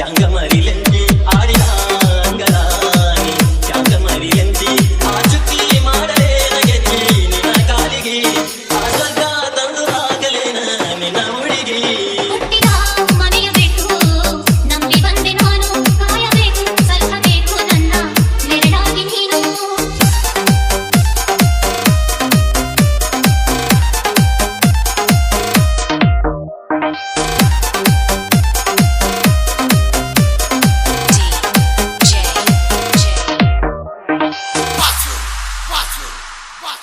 像个嘛，力量。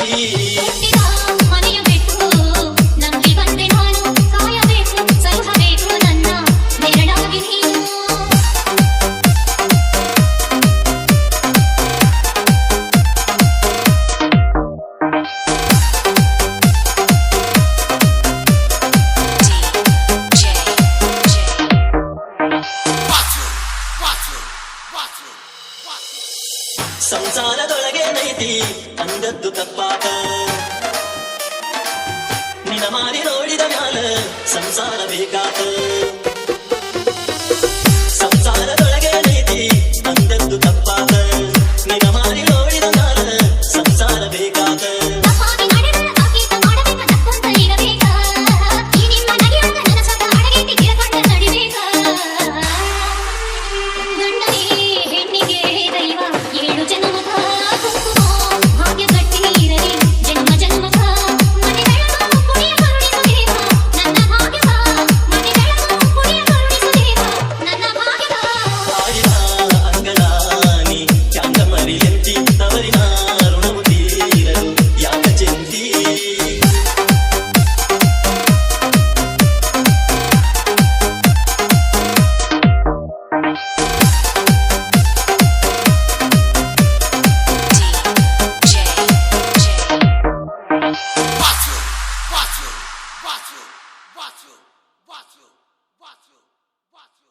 Quatro, quatro, quatro. ಸಂಸಾರದೊಳಗೆ ನೈತಿ ಅಂದದ್ದು ತಪ್ಪಾತ বাঁচো বাঁচো বাঁচো বাঁচো বাঁচো বাঁচো